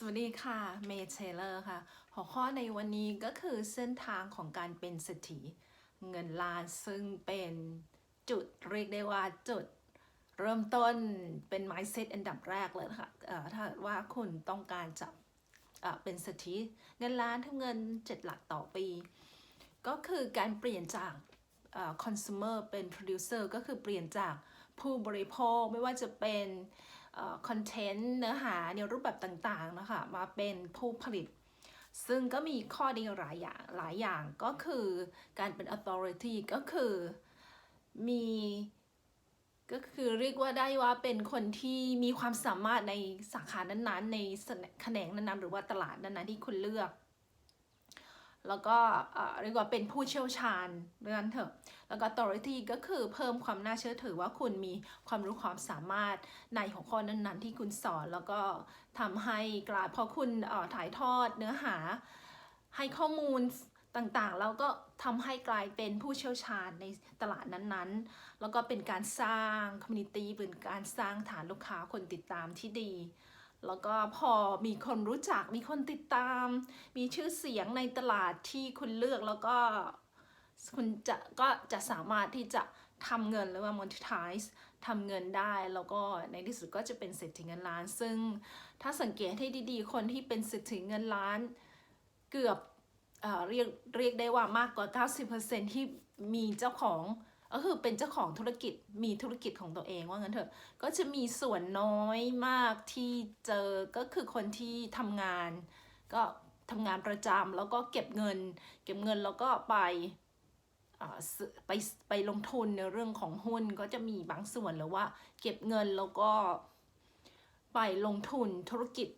สวัสดีค่ะ เมย์เชเลอร์ค่ะ หัวข้อในวันนี้ก็คือเส้นทางของการเป็นเศรษฐีเงินล้านซึ่งเป็นจุดเรียกได้ว่าจุดเริ่มต้นเป็น mindset อันดับแรกเลยนะคะเอ่อถ้าว่าคุณต้องการจะเป็นเศรษฐีเงินล้านทั้งเงิน 7 หลักต่อปี ก็คือการเปลี่ยนจากเอ่อ consumer เป็น producer ก็คือเปลี่ยนจากผู้บริโภคไม่ว่าจะเป็น คอนเทนต์เนื้อหาในรูปแบบต่างๆนะคะมาเป็นผู้ผลิต ซึ่งก็มีข้อดีหลายอย่างหลายอย่างก็คือการเป็น authority ก็คือมีก็คือเรียกว่าได้ว่าเป็นคนที่มีความสามารถในสาขานั้นๆ ในแขนงนั้นๆ หรือว่าตลาดนั้นๆที่คุณเลือก แล้วก็เรียกว่าเป็นผู้เชี่ยวชาญเรื่องเถอะ แล้วก็ authority ก็คือเพิ่มความน่าเชื่อถือว่าคุณมีความรู้ความสามารถในหัวข้อนั้นๆ ที่คุณสอน แล้วก็ทำให้กลายพอคุณถ่ายทอดเนื้อหาให้ข้อมูลต่างๆ แล้วก็ทำให้กลายเป็นผู้เชี่ยวชาญในตลาดนั้นๆ แล้วก็เป็นการสร้างคอมมูนิตี้เป็นการสร้างฐานลูกค้าคนติดตามที่ดี แล้วก็พอมีคนรู้จักมีคนติดตาม มีชื่อเสียงในตลาดที่คุณเลือกแล้วก็คุณจะก็จะสามารถที่จะทำเงินหรือว่า monetize ทำเงินได้แล้วก็ในที่สุดก็จะเป็นเศรษฐีเงินล้าน ซึ่งถ้าสังเกตให้ดีๆ คนที่เป็นเศรษฐีเงินล้าน เกือบเอเรียกเรียกได้ว่ามากกว่า 90%ที่มีเจ้าของ ก็คือเป็นเจ้าของธุรกิจมีธุรกิจของตัวเองว่างั้นเถอะ ก็จะมีส่วนน้อยมากที่เจอก็คือคนที่ทำงาน ก็ทำงานประจำแล้วก็เก็บเงิน เก็บเงินแล้วก็ไปอ่าไปไปลงทุนในเรื่องของหุ้นก็จะมีบางส่วนหรือว่า เก็บเงินแล้วก็ไปลงทุนธุรกิจ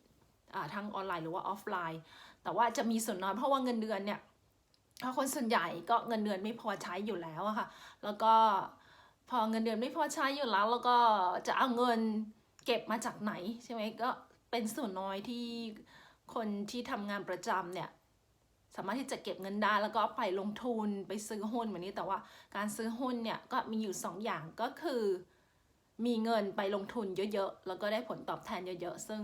อ่าทั้งออนไลน์หรือว่าออฟไลน์ แต่ว่าจะมีส่วนน้อยเพราะว่าเงินเดือนเนี่ย ถ้าคนส่วนใหญ่ก็เงินเดือนไม่พอใช้อยู่แล้วอะค่ะ แล้วก็พอเงินเดือนไม่พอใช้อยู่แล้ว แล้วก็จะเอาเงินเก็บมาจากไหนใช่ไหมก็เป็นส่วนน้อยที่คนที่ทำงานประจำเนี่ยสามารถที่จะเก็บเงินได้แล้วก็ไปลงทุนไปซื้อหุ้นแบบนี้แต่ว่าการซื้อหุ้นเนี่ยก็มีอยู่สองอย่างก็คือ มีเงินไปลงทุนเยอะๆ แล้วก็ได้ผลตอบแทนเยอะๆ ซึ่ง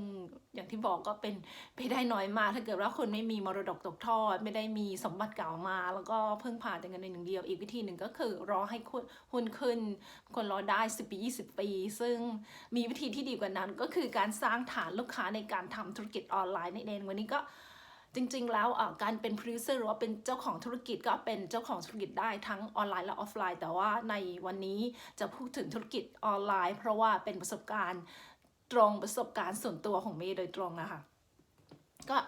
อย่างที่บอกก็เป็นไปได้น้อยมากถ้าเกิดว่าคุณไม่มีมรดกตกทอด ไม่ได้มีสมบัติเก่ามา แล้วก็เพิ่งผ่านแต่เงินในหนึ่งเดียว อีกวิธีหนึ่งก็คือรอให้หุ้นขึ้น คนรอได้ 10 ปี 20 ปี ซึ่งมีวิธีที่ดีกว่านั้นก็คือการสร้างฐานลูกค้าในการทำธุรกิจออนไลน์นั่นเองวันนี้ก็ จริงๆ แล้วการเป็น producer หรือว่าเป็นเจ้าของธุรกิจก็เป็นเจ้าของธุรกิจได้ทั้งออนไลน์และออฟไลน์ แต่ว่าในวันนี้จะพูดถึงธุรกิจออนไลน์ เพราะว่าเป็นประสบการณ์ตรงประสบการณ์ส่วนตัวของเมย์โดยตรงนะคะ ก็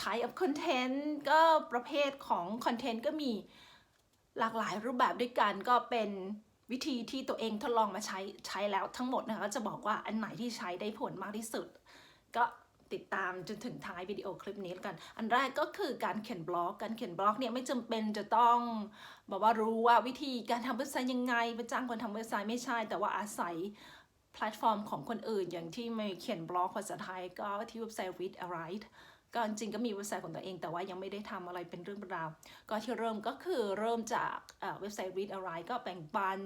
type of content ก็ประเภทของ content ก็มีหลากหลายรูปแบบด้วยกันก็เป็นวิธีที่ตัวเองทดลองมาใช้ใช้แล้วทั้งหมดนะคะก็จะบอกว่าอันไหนที่ใช้ได้ผลมากที่สุด ก็ ติดตามจนถึงท้ายวิดีโอคลิปนี้แล้วกัน อันแรกก็คือการเขียนบล็อก การเขียนบล็อกเนี่ยไม่จำเป็นจะต้องบอกว่ารู้ว่าวิธีการทำเว็บไซต์ยังไงไปจ้างคนทำเว็บไซต์ไม่ใช่ แต่ว่าอาศัยแพลตฟอร์มของคนอื่น อย่างที่ไม่เขียนบล็อกภาษาไทยก็ที่เว็บไซต์ read a write ก็จริงก็มีเว็บไซต์ของตัวเองแต่ว่ายังไม่ได้ทำอะไรเป็นเรื่องเป็นราว ก็ที่เริ่มก็คือเริ่มจากเว็บไซต์ read a write ก็แบ่งปัน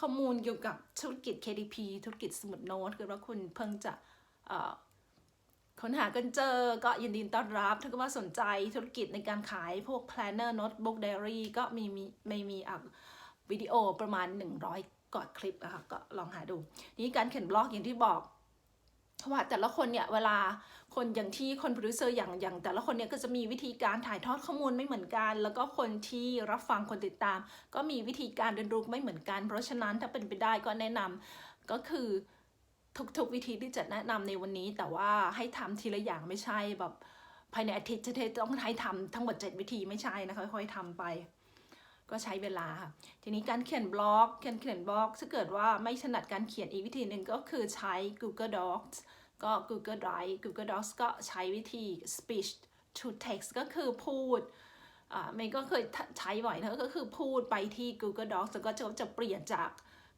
ข้อมูลเกี่ยวกับธุรกิจ KDP ธุรกิจสมุดโน้ตคือว่าคุณเพิ่งจะ ค้นหากันเจอก็ยินดีต้อนรับ ถ้าเกิดว่าสนใจธุรกิจในการขายพวก planner notebook diary ก็มีมีไม่มีอะวิดีโอประมาณ 100ก่อนคลิปอะคะก็ลองหาดู นี่การเขียนบล็อกอย่างที่บอกว่าแต่ละคนเนี่ยเวลาคนอย่างที่คนโปรดิวเซอร์อย่างอย่างแต่ละคนเนี่ยก็จะมีวิธีการถ่ายทอดข้อมูลไม่เหมือนกัน แล้วก็คนที่รับฟังคนติดตาม ก็มีวิธีการเรียนรู้ไม่เหมือนกัน เพราะฉะนั้นถ้าเป็นไปได้ก็แนะนำก็คือ ทุกๆวิธีที่จะแนะนำในวันนี้ แต่ว่าให้ทำทีละอย่างไม่ใช่แบบภายในอาทิตย์จะต้องให้ทำทั้งหมด 7 วิธีไม่ใช่นะคะค่อยๆทำไป ก็ใช้เวลาค่ะทีนี้การเขียนบล็อกเขียนเขียนบล็อกถ้าเกิดว่าไม่ถนัดการเขียนอีกวิธีหนึ่งก็คือใช้ Google Docs ก็ Google Drive Google Docs ก็ใช้วิธี speech to text ก็คือพูดอ่าเมย์ก็เคยใช้บ่อยนะก็คือพูดไปที่ Google Docs แล้วก็จะจะเปลี่ยนจาก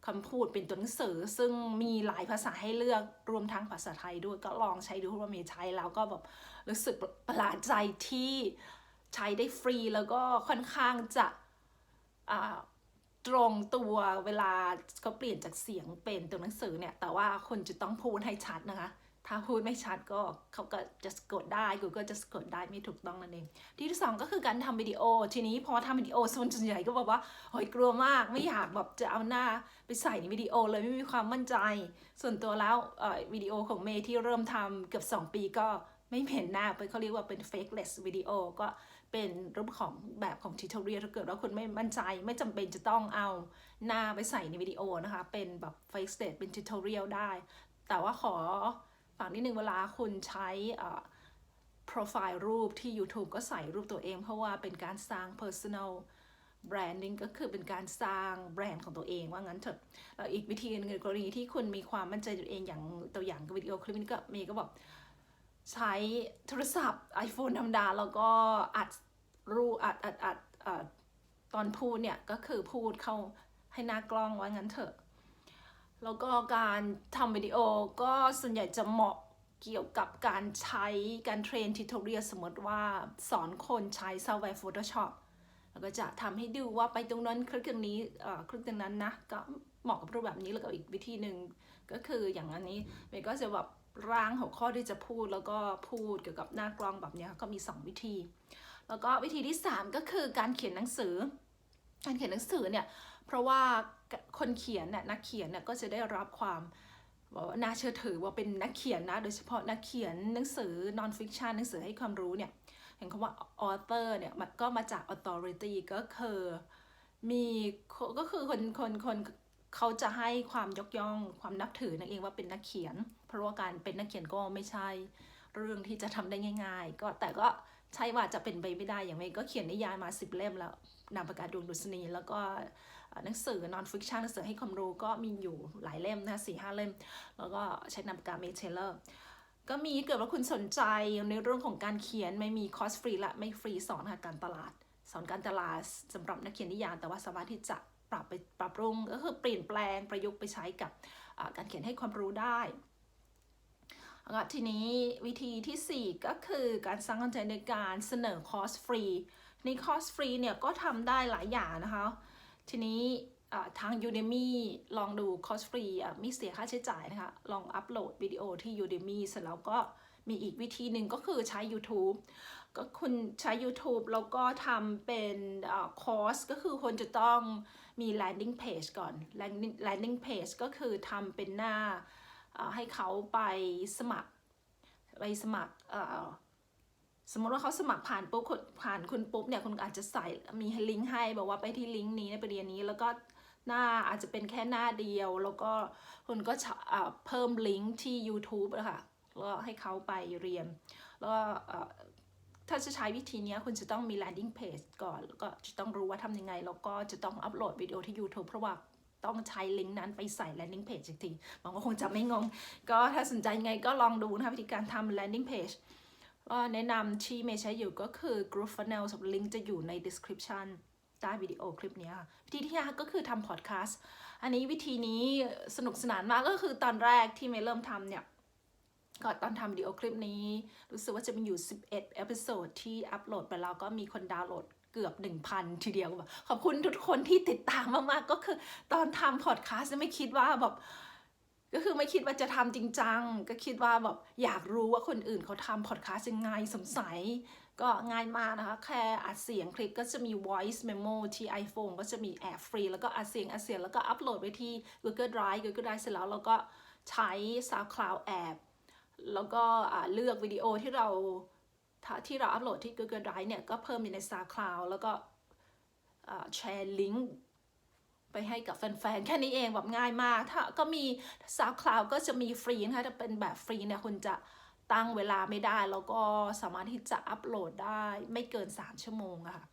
คำพูดเป็นตัวหนังสือซึ่งมีหลายภาษาให้เลือกรวมทั้งภาษาไทยด้วยก็ลองใช้ดูว่ามีใช้แล้วก็แบบรู้สึกประหลาดใจที่ใช้ได้ฟรีแล้วก็ค่อนข้างจะตรงตัวเวลาเขาเปลี่ยนจากเสียงเป็นตัวหนังสือเนี่ย แต่ว่าคุณจะต้องพูดให้ชัดนะคะ ถ้าพูดไม่ชัดก็เขาก็จะสะกดได้ Google จะสะกดได้ไม่ถูกต้องนั่นเอง ที่ที่สองก็คือการทำวิดีโอ ทีนี้พอทำวิดีโอส่วนใหญ่ก็บอกว่าโอยกลัวมากไม่อยากแบบจะเอาหน้าไปใส่ในวิดีโอเลยไม่มีความมั่นใจ ส่วนตัวแล้ววิดีโอของเมย์ที่เริ่มทำเกือบ 2 ปีก็ไม่เห็นหน้าเป็นเขาเรียกว่าเป็น fakeless วิดีโอก็เป็นรูปของแบบของ tutorial ถ้าเกิดว่าคุณไม่มั่นใจไม่จำเป็นจะต้องเอาหน้าไปใส่ในวิดีโอนะคะ เป็นแบบ fakeless เป็น tutorial ได้ แต่ว่าขอ ฝากนิดนึงเวลาคุณใช้โปรไฟล์รูปที่ YouTube ก็ใส่รูปตัวเอง เพราะว่าเป็นการสร้าง personal branding ก็คือเป็นการสร้างแบรนด์ของตัวเองว่างั้นเถอะแล้วอีกวิธีนึงในกรณีที่คุณมีความมั่นใจตัวเองอย่างตัวอย่างวิดีโอคลิปนี้ก็เมย์ก็บอกใช้โทรศัพท์ iPhone ธรรมดา แล้วก็อัดรูปอัดอัดอัดตอนพูดเนี่ย ก็คือพูดเข้าให้หน้ากล้องว่างั้นเถอะ แล้วก็การทำวิดีโอก็ส่วนใหญ่จะเหมาะเกี่ยวกับการใช้การเทรนทิทอเรียสมมติว่าสอนคนใช้ซอฟต์แวร์ Photoshop แล้วก็จะทำให้ดูว่าไปตรงนั้นคลิกตรงนี้เอ่อคลิกตรงนั้นนะ ก็เหมาะกับรูปแบบนี้แล้วก็อีกวิธีหนึ่งก็คืออย่างอันนี้เมย์ก็จะแบบร่างหัวข้อที่จะพูดแล้วก็พูดเกี่ยวกับหน้ากล้องแบบนี้ก็มี 2 วิธี แล้วก็วิธีที่ 3 ก็คือการเขียนหนังสือ การเขียนหนังสือเนี่ยเพราะว่า คนเขียนน่ะนักเขียนน่ะก็จะได้รับความบอกว่าน่าเชื่อถือว่าเป็นนักเขียนนะ โดยเฉพาะนักเขียนหนังสือ non fiction หนังสือให้ความรู้เนี่ยเห็นคำว่า author เนี่ยมันก็มาจาก authority ก็คือมีก็คือคนคนคนเขาจะให้ความยกย่องความนับถือนั่นเองว่าเป็นนักเขียน เพราะว่าการเป็นนักเขียนก็ไม่ใช่เรื่องที่จะทำได้ง่าย ๆ ก็แต่ก็ใช่ว่าจะเป็นไปไม่ได้อย่างเมย์ก็เขียนนิยายมาสิบเล่มแล้วนามปากกาดวงดุษณีแล้วก็ หนังสือ non fiction หนังสือให้ความรู้ก็มีอยู่หลายเล่มนะสี่ห้าเล่ม แล้วก็ใช้นามปากกาเมเทเลอร์ก็มีเกิดว่าคุณสนใจในเรื่องของการเขียนไม่มีคอร์สฟรีละไม่ฟรีสอนค่ะการตลาด สอนการตลาดสำหรับนักเขียนนิยายแต่ว่าสามารถที่จะปรับไปปรับปรุงก็คือเปลี่ยนแปลงประยุกต์ไปใช้กับการเขียนให้ความรู้ได้แล้วทีนี้วิธีที่ 4 ก็คือการสร้างคอนเทนต์ในการเสนอคอร์สฟรีในคอร์สฟรีเนี่ยก็ทำได้หลายอย่างนะคะ ทีนี้ทาง Udemy ลองดูคอร์สฟรีไม่เสียค่าใช้จ่ายนะคะ ลองอัปโหลดวิดีโอที่ Udemy เสร็จแล้วก็มีอีกวิธีหนึ่งก็คือใช้ YouTube ก็คุณใช้ YouTube แล้วก็ทำเป็นคอร์สก็คือคนจะต้องมี landing page ก่อน landing landing page ก็คือทำเป็นหน้าให้เขาไปสมัคร ไปสมัคร สมมติว่าเขาสมัครผ่านปุ๊บผ่านคุณปุ๊บเนี่ยคุณอาจจะใส่มีลิงก์ให้บอกว่าไปที่ลิงก์นี้ไปเรียนนี้แล้วก็หน้าอาจจะเป็นแค่หน้าเดียว แล้วก็คุณก็เพิ่มลิงก์ที่ YouTube นะคะแล้วให้เขาไปเรียนแล้วถ้าจะใช้วิธีนี้คุณจะต้องมี landing page ก่อน แล้วก็จะต้องรู้ว่าทำยังไง แล้วก็จะต้องอัปโหลดวิดีโอที่ YouTube เพราะว่าต้องใช้ลิงก์นั้นไปใส่ landing page อีกทีบางคนคงจะไม่งง ก็ถ้าสนใจยังไงก็ลองดูนะคะวิธีการทำ landing page ก็แนะนำที่เมย์ใช้อยู่ก็คือ group funnel สำหรับลิงก์จะอยู่ใน description ใต้วิดีโอคลิปนี้ค่ะวิธีที่5ก็คือทำ podcast อันนี้วิธีนี้สนุกสนานมากก็คือตอนแรกที่เมย์เริ่มทำเนี่ยก็ตอนทำวิดีโอคลิปนี้ รู้สึกว่าจะมีอยู่ 11เอพิโซดที่อัปโหลดไปแล้วก็มีคนดาวน์โหลดเกือบ 1,000 ทีเดียวขอบคุณทุกคนที่ติดตามมาก ๆ ก็คือตอนทำพอดแคสต์ไม่คิดว่าแบบ ก็คือไม่คิดว่าจะทำจริงจัง ก็คิดว่าแบบอยากรู้ว่าคนอื่นเขาทำพอดคาสต์ยังไงสงสัย ก็ง่ายมากนะคะ แค่อัดเสียงคลิปก็จะมี voice memo ที่ iPhone ก็จะมีแอบฟรีแล้วก็อัดเสียงอัดเสียงแล้วก็อัปโหลดไปที่ Google Drive Google Drive เสร็จแล้วเราก็ใช้ SoundCloud แอบแล้วก็เลือกวิดีโอที่เราที่เราอัปโหลดที่ Google Drive เนี่ยก็เพิ่มอยู่ใน SoundCloud แล้วก็แชร์ลิงก์ ไปให้กับแฟนๆ แค่นี้เองแบบง่ายมาก ถ้าก็มี SoundCloud ก็จะมีฟรีนะคะถ้าเป็นแบบฟรีเนี่ยคุณจะตั้งเวลาไม่ได้ แล้วก็สามารถที่จะอัปโหลดได้ไม่เกิน 3 ชั่วโมงอะค่ะ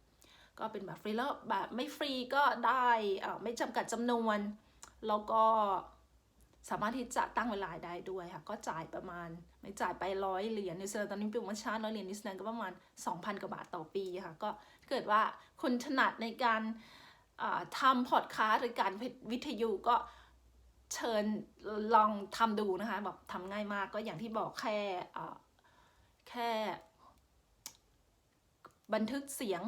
ก็เป็นแบบฟรีแล้วแบบไม่ฟรีก็ได้ไม่จำกัดจำนวน แล้วก็สามารถที่จะตั้งเวลาได้ด้วยค่ะ ก็จ่ายประมาณ ไม่จ่ายไปร้อยเหรียญนิวซีแลนด์ตอนนี้โปรโมชั่นร้อยเหรียญนิวซีแลนด์ก็ประมาณ 2,000 กว่าบาทต่อปีค่ะ ก็เกิดว่าคุณถนัดในการ ทำพอดคาสต์หรือการวิทยุก็เชิญลองทำดูนะคะแบบทำง่ายมากก็อย่างที่บอกแค่แค่ บันทึกเสียง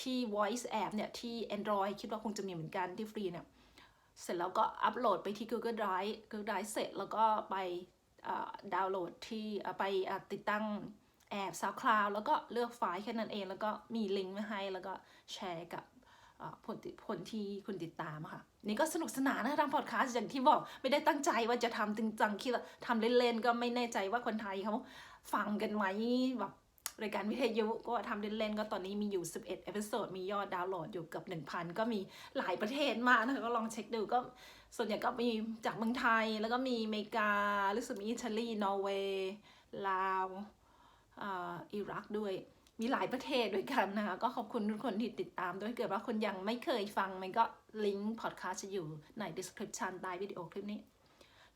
ที่ voice app เนี่ย ที่ Android คิดว่าคงจะมีเหมือนกันที่ฟรีเนี่ย เสร็จแล้วก็อัปโหลดไปที่ Google Drive Google Drive เสร็จแล้วก็ไปดาวน์โหลดที่ไปติดตั้งแอป SoundCloud แล้วก็เลือกไฟล์แค่นั้นเอง แล้วก็มีลิงก์มาให้แล้วก็แชร์กับ ผลผลที่คุณติดตามค่ะ นี่ก็สนุกสนานนะทำพอดแคสต์อย่างที่บอกไม่ได้ตั้งใจว่าจะทำจริงจังคิดทำเล่นๆก็ไม่แน่ใจว่าคนไทยเขาฟังกันไหมแบบรายการวิทยุก็ทำเล่นๆก็ตอนนี้มีอยู่ 11 เอพิโซดมียอดดาวน์โหลดอยู่เกือบ1,000 ก็มีหลายประเทศมากนะคะก็ลองเช็คดูก็ส่วนใหญ่ก็มีจากเมืองไทย แล้วก็มีอเมริการู้สึกมีอิตาลีนอร์เวย์ลาวออิรักด้วย มีหลายประเทศด้วยกันนะคะก็ขอบคุณทุกคนที่ติดตามด้วยเกิดว่าคุณยังไม่เคยฟัง มันก็ลิงก์พอดแคสต์จะอยู่ใน description ใต้วิดีโอคลิปนี้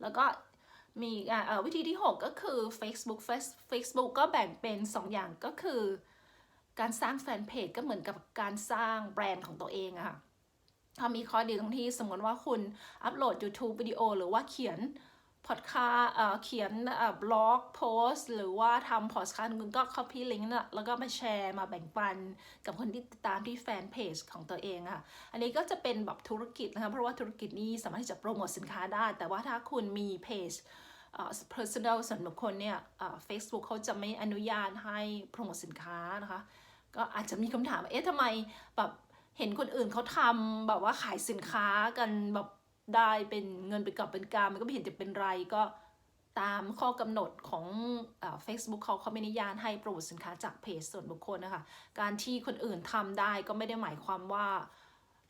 แล้วก็มีวิธีที่ 6 ก็คือ Facebook Face- Facebook ก็แบ่งเป็น 2 อย่างก็คือ การสร้างแฟนเพจก็เหมือนกับการสร้างแบรนด์ของตัวเองอะค่ะถ้ามีข้อดีตรงที่สมมติว่าคุณอัปโหลด YouTube วิดีโอหรือว่าเขียน พอดคาส์เขียนบล็อกโพสหรือว่าทำพอดคาสต์คุณก็ copy link น่ะแล้วก็มาแชร์มาแบ่งปันกับคนที่ติดตามที่แฟนเพจของตัวเองอะค่ะอันนี้ก็จะเป็นแบบธุรกิจนะคะ เพราะว่าธุรกิจนี้สามารถที่จะโปรโมทสินค้าได้ แต่ว่าถ้าคุณมีเพจเอ่อ personal ส่วนบุคคลเนี่ยเอ่อ Facebook เขาจะไม่อนุญาตให้โปรโมทสินค้านะคะ ก็อาจจะมีคำถามว่าเอ๊ะทำไมแบบเห็นคนอื่นเขาทำแบบว่าขายสินค้ากันแบบ ได้เป็นเงินเป็นกอบเป็นกำมันก็ไม่เห็นจะเป็นไรก็ตามข้อกำหนดของเอ่อ Facebook เขาเขาไม่นุญาตให้โปรโมทสินค้าจากเพจส่วนบุคคลนะคะ การที่คนอื่นทำได้ก็ไม่ได้หมายความว่า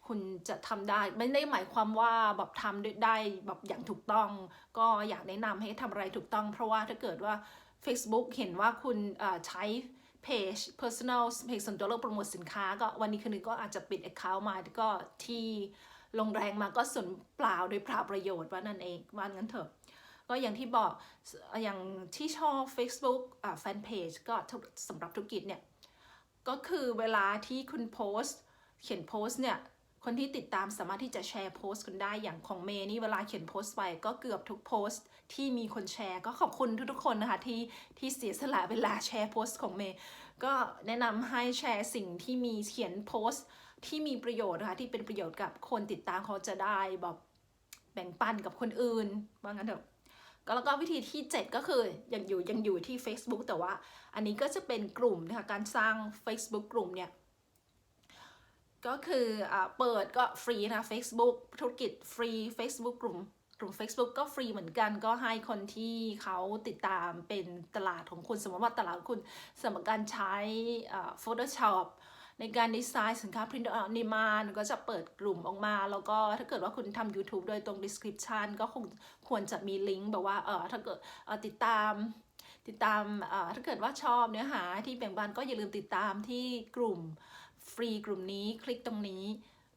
คุณจะทำได้ไม่ได้หมายความว่าแบบทำได้แบบอย่างถูกต้อง ก็อยากแนะนำให้ทำอะไรถูกต้อง เพราะว่าถ้าเกิดว่า Facebook เห็นว่าคุณใช้เพจ personal เพจส่วนตัวเลือกโปรโมทสินค้า ก็วันนี้คืนนี้ก็อาจจะปิด account มาก็ที่ ลงแรงมาก็ส่วนเปล่าโดยเปล่าประโยชน์ว่านั่นเองว่างั้นเถอะ ก็อย่างที่บอกอย่างที่ชอบ Facebook อ่าแฟนเพจก็สำหรับธุรกิจเนี่ยก็คือเวลาที่คุณโพสต์ เขียนโพสต์เนี่ยคนที่ติดตามสามารถที่จะแชร์โพสต์คุณได้อย่างของเมย์นี่เวลาเขียนโพสต์ไปก็เกือบทุกโพสต์ที่มีคนแชร์ ก็ขอบคุณทุกๆคนนะคะที่ที่เสียสละเวลาแชร์โพสต์ของเมย์ก็แนะนำให้แชร์สิ่งที่มีเขียนโพสต์ ที่มีประโยชน์นะคะที่เป็นประโยชน์กับคนติดตามเขาจะได้แบบแบ่งปันกับคนอื่นว่างั้นเถอะก็แล้วก็วิธีที่ 7 ก็คือยังอยู่ยังอยู่ที่ Facebook แต่ว่าอันนี้ก็จะเป็นกลุ่มนะคะการสร้าง Facebook กลุ่มเนี่ยก็คืออเปิดก็ฟรีนะ Facebook ธุรกิจฟรี Facebook กลุ่มกลุ่ม Facebook ก็ฟรีเหมือนกันก็ให้คนที่เขาติดตามเป็นตลาดของคุณ สมมติว่าตลาดคุณสำหรับการใช้อ่า Photoshop ในการดีไซน์สินค้า print on demand ก็จะเปิดกลุ่มออกมา แล้วก็ถ้าเกิดว่าคุณทำ YouTube โดยตรง description ก็คงควรจะมีลิงก์แบบว่าเออถ้าเกิดติดตามติดตามถ้าเกิดว่าชอบเนื้อหาที่แบ่งปันก็อย่าลืมติดตามที่กลุ่มฟรีกลุ่มนี้คลิกตรงนี้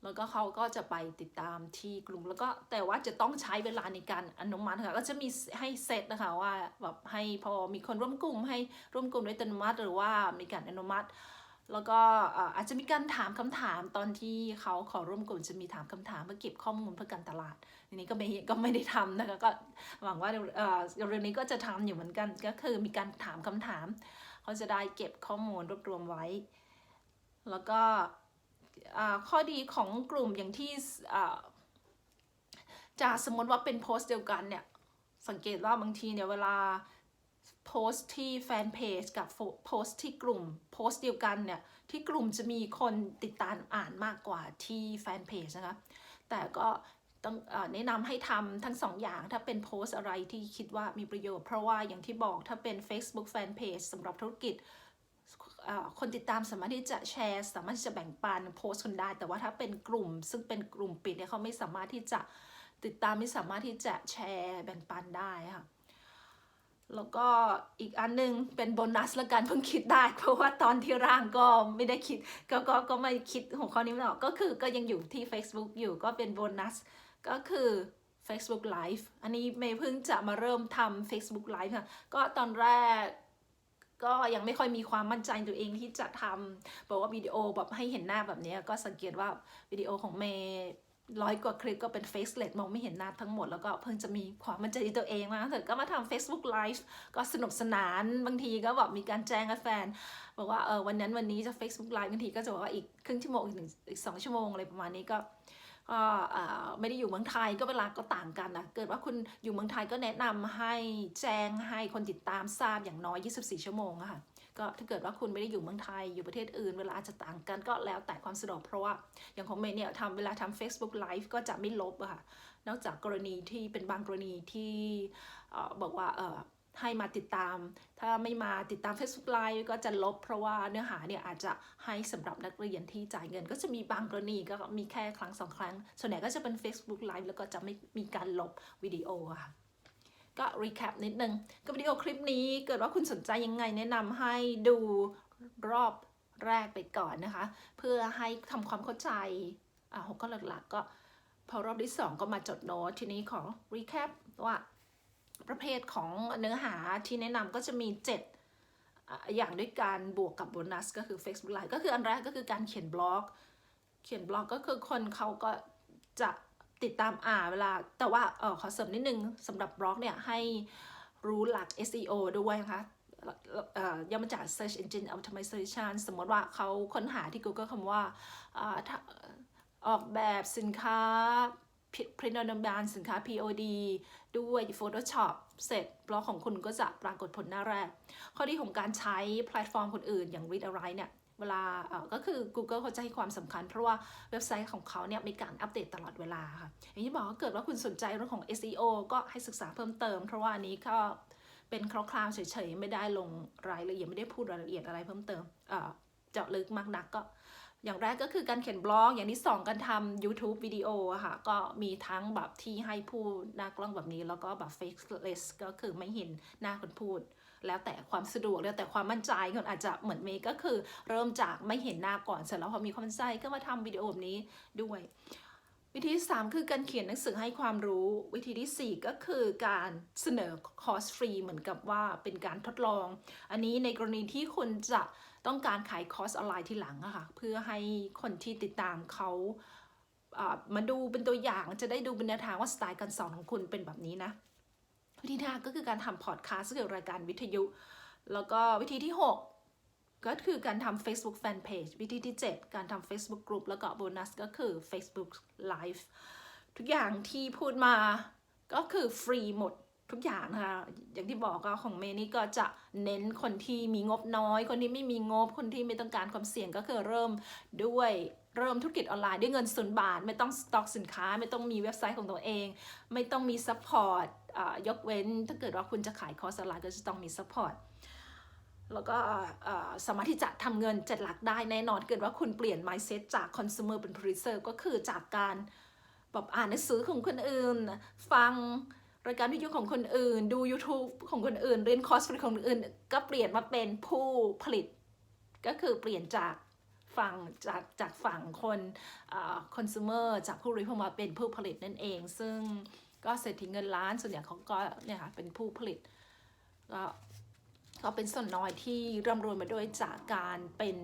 แล้วก็เขาก็จะไปติดตามที่กลุ่มแล้วก็แต่ว่าจะต้องใช้เวลาในการอนุมัติค่ะก็จะมีให้เซตนะคะว่าแบบให้พอมีคนร่วมกลุ่มให้ร่วมกลุ่มด้วยอัตโนมัติ หรือว่ามีการอนุมัติ แล้วก็อาจจะมีการถามคำถามตอนที่เขาขอร่วมกลุ่มจะมีถามคำถามเพื่อเก็บข้อมูลเพื่อการตลาดอันนี้ก็ไม่ก็ไม่ได้ทำนะคะก็หวังว่าเอ่อเร็วๆนี้ก็จะทำอยู่เหมือนกันก็คือมีการถามคำถาม เขาจะได้เก็บข้อมูลรวบรวมไว้ แล้วก็ข้อดีของกลุ่มอย่างที่จะสมมติว่าเป็นโพสต์เดียวกันเนี่ยสังเกตว่าบางทีเนี่ยเวลา โพสต์ที่แฟนเพจกับโพสต์ที่กลุ่มโพสต์เดียวกันเนี่ยที่กลุ่มจะมีคนติดตามอ่านมากกว่าที่แฟนเพจนะคะแต่ก็ต้องอแนะนำให้ทำทั้งสองอย่างถ้าเป็นโพสต์อะไรที่คิดว่ามีประโยชน์ เพราะว่าอย่างที่บอกถ้าเป็น Facebook Fanpage สำหรับธุรกิจคนติดตามสามารถที่จะแชร์ สามารถที่จะแบ่งปันโพสต์คนได้ แต่ว่าถ้าเป็นกลุ่ม ซึ่งเป็นกลุ่มปิดเนี่ยเขาไม่สามารถที่จะติดตามไม่สามารถที่จะแชร์แบ่งปันได้ค่ะ แล้วก็อีกอันหนึงเป็นโบนัสละกันเพิ่งคิดได้ เพราะว่าตอนที่ร่างก็ไม่ได้คิด ก็ก็ก็ไม่คิดหัวข้อนี้ไม่ออกก็คือก็ยังอยู่ที่ Facebook อยู่ก็เป็นโบนัส ก็คือ Facebook Live อันนี้เมย์เพิ่งจะมาเริ่มทำ Facebook Live ค่ะก็ตอนแรกก็ยังไม่ค่อยมีความมั่นใจตัวเองที่จะทำบอกว่าวิดีโอแบบให้เห็นหน้าแบบนี้ก็สังเกตว่าวิดีโอของเมย์ ร้อยกว่าคลิปก็เป็น faceless มองไม่เห็นหน้าทั้งหมด แล้วก็เพิ่งจะมีความมั่นใจในตัวเองมาเถอะก็มาทำ Facebook Live ก็สนุกสนานบางทีก็แบบมีการแจ้งกับแฟน บอกว่าเออวันนั้นวันนี้จะ Facebook Live บางทีก็จะบอกว่าอีกครึ่งชั่วโมงอีกหนึ่งอีกสองชั่วโมงอะไรประมาณนี้ก็ก็ไม่ได้อยู่เมืองไทยก็เวลาก็ต่างกันนะเกิดว่าคุณอยู่เมืองไทยก็แนะนำให้แจ้งให้คนติดตามทราบอย่างน้อย 24 ชั่วโมงค่ะ ก็ถ้าเกิดว่าคุณไม่ได้อยู่เมืองไทยอยู่ประเทศอื่น เวลาอาจจะต่างกันก็แล้วแต่ความสะดวกเพราะว่าอย่างของเมย์เนี่ยทำเวลาทำ Facebook Live ก็จะไม่ลบอะค่ะนอกจากกรณีที่เป็นบางกรณีที่บอกว่าให้มาติดตาม ถ้าไม่มาติดตาม Facebook Live ก็จะลบ เพราะว่าเนื้อหาเนี่ยอาจจะให้สำหรับนักเรียนที่จ่ายเงิน ก็จะมีบางกรณีก็มีแค่ครั้งสองครั้ง ส่วนใหญ่ก็จะเป็น Facebook Live แล้วก็จะไม่มีการลบวิดีโออะค่ะ ก็รีแคปนิดนึงกับวิดีโอคลิปนี้เกิดว่าคุณสนใจยังไงแนะนำให้ดูรอบแรกไปก่อนนะคะ เพื่อให้ทำความเข้าใจอะหกข้อหลักๆ ก็พอรอบที่ 2 ก็มาจดโน้ตทีนี้ขอรีแคปว่าประเภทของเนื้อหาที่แนะนำก็จะมี 7 อย่างด้วยการบวกกับโบนัสก็คือ Facebook Live ก็คืออันแรกก็คือการเขียนบล็อก เขียนบล็อกก็คือคนเขาก็จะ ติดตามอ่านเวลาแต่ว่าเออขอเสริมนิดนึงสำหรับบล็อกเนี่ยให้รู้หลัก SEO ด้วยนะคะย่อมาจาก Search Engine Optimization สมมติว่าเขาค้นหาที่ Google คำว่าออกแบบสินค้า print on demand สินค้า POD ด้วย Photoshop เสร็จบล็อกของคุณก็จะปรากฏผลหน้าแรก ข้อดีของการใช้แพลตฟอร์มคนอื่นอย่าง Read Alright เนี่ย เวลาเออก็คือ Google เขาจะให้ความสำคัญ เพราะว่าเว็บไซต์ของเขาเนี่ยมีการอัปเดตตลอดเวลาค่ะ อย่างที่บอกว่าเกิดว่าคุณสนใจเรื่องของ SEO ก็ให้ศึกษาเพิ่มเติม เพราะว่าอันนี้ก็เป็นคร่าวๆเฉยๆ ไม่ได้ลงรายละเอียดไม่ได้พูดรายละเอียดอะไรเพิ่มเติมเอ่อเจาะลึกมากนักก็ อย่างแรกก็คือการเขียนบล็อก อย่างที่สองการทำ YouTube วิดีโอค่ะ ก็มีทั้งแบบที่ให้พูดหน้ากล้องแบบนี้ แล้วก็แบบ faceless ก็คือไม่เห็นหน้าคนพูด แล้วแต่ความสะดวก แล้วแต่ความมั่นใจคนอาจจะเหมือนเมย์ก็คือเริ่มจากไม่เห็นหน้าก่อน เสร็จแล้วพอมีความมั่นใจก็มาทำวิดีโอแบบนี้ด้วย วิธีที่3คือการเขียนหนังสือให้ความรู้ วิธีที่ 4 ก็คือการเสนอคอร์สฟรีเหมือนกับว่าเป็นการทดลอง อันนี้ในกรณีที่คุณจะต้องการขายคอร์สออนไลน์ทีหลังอะค่ะเพื่อให้คนที่ติดตามเขามาดูเป็นตัวอย่างจะได้ดูเป็นแนวทางว่าสไตล์การสอนของคุณเป็นแบบนี้นะ วิธีที่ห้าก็คือการทำพอดแคสต์เก็คือรายการวิทยุ แล้วก็วิธีที่ 6 ก็คือการทำ Facebook Fanpage วิธีที่ 7 การทำ Facebook Group แล้วก็โบนัสก็คือ Facebook Live ทุกอย่างที่พูดมาก็คือฟรีหมดทุกอย่างนะคะอย่างที่บอกก็ของเมนี่ก็จะเน้นคนที่มีงบน้อย คนที่ไม่มีงบคนที่ไม่ต้องการความเสี่ยงก็คือเริ่มด้วยเริ่มธุรกิจออนไลน์ด้วยเงินศูนย์บาท ไม่ต้องสต็อกสินค้า ไม่ต้องมีเว็บไซต์ของตัวเอง ไม่ต้องมีซัพพอร์ตยกเว้น ถ้าเกิดว่าคุณจะขายคอร์สออนไลน์ก็จะต้องมีซัพพอร์ต แล้วก็สามารถที่จะทำเงินเจ็ดหลักได้แน่นอนเกิดว่าคุณเปลี่ยน mindset จาก consumer เป็น producer ก็คือจากการแบบอ่านหนังสือของคนอื่น ฟังรายการวิทยุของคนอื่น ดู YouTube ของคนอื่น เรียนคอร์สของคนอื่น ก็เปลี่ยนมาเป็นผู้ผลิต ก็คือเปลี่ยนจากฝั่งจากจากฝั่งคนคอน sumer จากผู้บริโภคมาเป็นผู้ผลิตนั่นเอง ซึ่งก็เศรษฐีเงินล้านส่วนใหญ่เขาก็เนี่ยค่ะเป็นผู้ผลิตก็ ก็เป็นส่วนน้อยที่ร่ำรวยมาด้วยจากการเป็น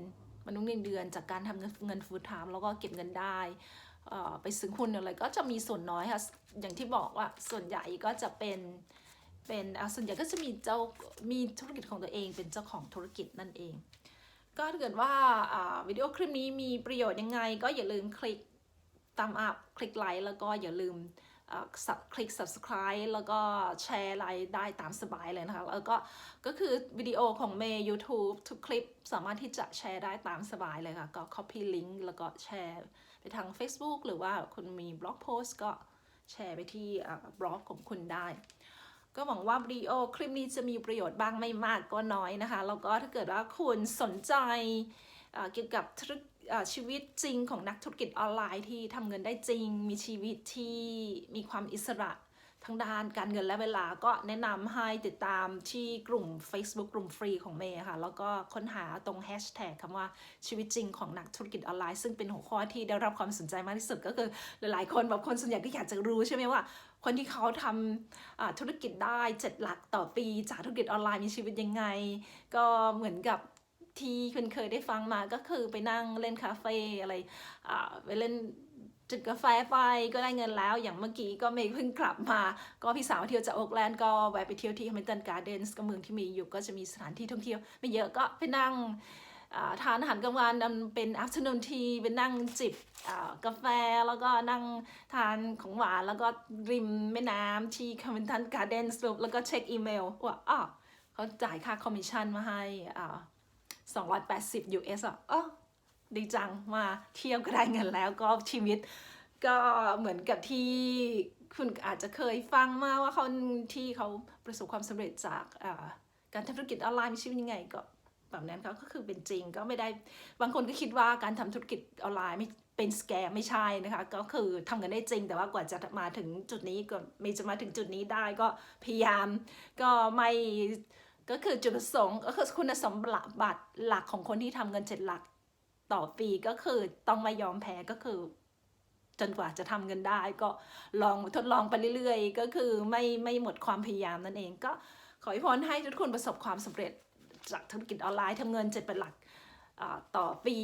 มนุษย์เงินเดือน จากการทำเงินเงินฟูลไทม์แล้วก็เก็บเงินได้ไปซื้อหุ้นอะไรก็จะมีส่วนน้อยค่ะ อย่างที่บอกว่าส่วนใหญ่ก็จะเป็นเป็นอะส่วนใหญ่ก็จะมีเจ้ามีธุรกิจของตัวเอง เป็นเจ้าของธุรกิจนั่นเอง ก็ถ้าเกิดว่าวิดีโอคลิปนี้มีประโยชน์ยังไง ก็อย่าลืมคลิกตามอัพคลิกไลค์แล้วก็อย่าลืม คลิก subscribe แล้วก็แชร์ไลค์ได้ตามสบายเลยนะคะ แล้วก็ก็คือวิดีโอของเมย์ YouTube ทุกคลิปสามารถที่จะแชร์ได้ตามสบายเลยค่ะ ก็ copy link แล้วก็แชร์ไปทาง Facebook หรือว่าคุณมีบล็อกโพสต์ก็แชร์ไปที่บล็อกของคุณได้ ก็หวังว่าวิดีโอคลิปนี้จะมีประโยชน์บ้างไม่มากก็น้อยนะคะ แล้วก็ถ้าเกิดว่าคุณสนใจเกี่ยวกับธุรกิจ ชีวิตจริงของนักธุรกิจออนไลน์ที่ทำเงินได้จริง มีชีวิตที่มีความอิสระทางด้านการเงินและเวลาก็แนะนำให้ติดตามที่กลุ่ม Facebook กลุ่มฟรีของเมย์ค่ะ แล้วก็ค้นหาตรงแฮชแท็กคำว่าชีวิตจริงของนักธุรกิจออนไลน์ ซึ่งเป็นหัวข้อที่ได้รับความสนใจมากที่สุดก็คือหลายๆ คนแบบคนส่วนใหญ่ก็อยากจะรู้ใช่ไหมว่า คนที่เขาทำธุรกิจได้เจ็ดหลักต่อปี จากธุรกิจออนไลน์มีชีวิตยังไง ก็เหมือนกับ ที่คุณเคยได้ฟังมาก็คือไปนั่งเล่นคาเฟ่อะไรไปเล่นจิบกาแฟไปก็ได้เงินแล้ว อย่างเมื่อกี้ก็เมย์เพิ่งกลับมา ก็พี่สาวเที่ยวจากโอ๊กแลนด์ก็แวะไปเที่ยวที่ฮมิลตันการ์เดนส์ก็เมืองที่มีอยู่ก็จะมีสถานที่ท่องเที่ยว ไม่เยอะก็ไปนั่งทานอาหารกลางวันเป็น afternoon tea เป็นนั่งจิบกาแฟแล้วก็นั่งทานของหวานแล้วก็ริมแม่น้ำที่คาร์เวนตันการ์เดนส์แล้วก็เช็คอีเมลว่าอ้าวเขาจ่ายค่าคอมมิชชั่นมาให้อ่า 280 US อะอ๋อดีจังมาเที่ยวก็ได้เงินแล้วก็ชีวิต ก็เหมือนกับที่คุณอาจจะเคยฟังมาว่าเขาที่เขาประสบความสำเร็จจากการทำธุรกิจออนไลน์มีชีวิตยังไงก็แบบนั้นเขาก็คือเป็นจริงก็ไม่ได้บางคนก็คิดว่าการทำธุรกิจออนไลน์ไม่เป็นสแกมไม่ใช่นะคะ ก็คือทำกันได้จริง แต่ว่ากว่าจะมาถึงจุดนี้ก็ไม่จะมาถึงจุดนี้ได้ก็พยายามก็ไม่ ก็คือจุดประสงค์ก็คือคุณสมบัติหลักของคนที่ทำเงินเจ็ดหลักต่อปีก็คือต้องไม่ยอมแพ้ก็คือ จนกว่าจะทำเงินได้ ก็ลองทดลองไปเรื่อยๆ ก็คือไม่ไม่หมดความพยายามนั่นเองก็ขอให้พรให้ทุกคนประสบความสำเร็จจากธุรกิจออนไลน์ทำเงินเจ็ดเป็นหลักต่อปี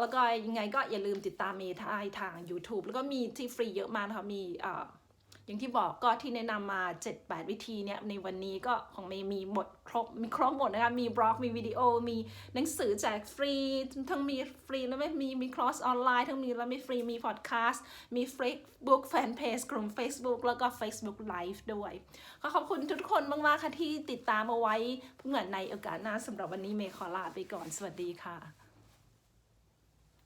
แล้วก็ยังไงก็อย่าลืมติดตามเมทายทาง YouTube แล้วก็มีที่ฟรีเยอะมากนะคะมี อย่างที่บอกก็ที่แนะนำมา 7-8 วิธีเนี่ยในวันนี้ก็ของเมย์มีหมดครบมีครบหมดนะคะมีบล็อกมีวิดีโอ มีหนังสือแจกฟรี ทั้งมีฟรีแล้วไม่มีมีคลอสออนไลน์ทั้งมีแล้วไม่ฟรีมีพอดแคสต์มี Facebook Fan Page กลุ่ม Facebook แล้วก็ Facebook Live ด้วยก็ขอบคุณทุกคนมากๆค่ะที่ติดตามเอาไว้เพื่อในโอกาสหน้าสำหรับวันนี้เมย์ขอลาไปก่อนสวัสดีค่ะ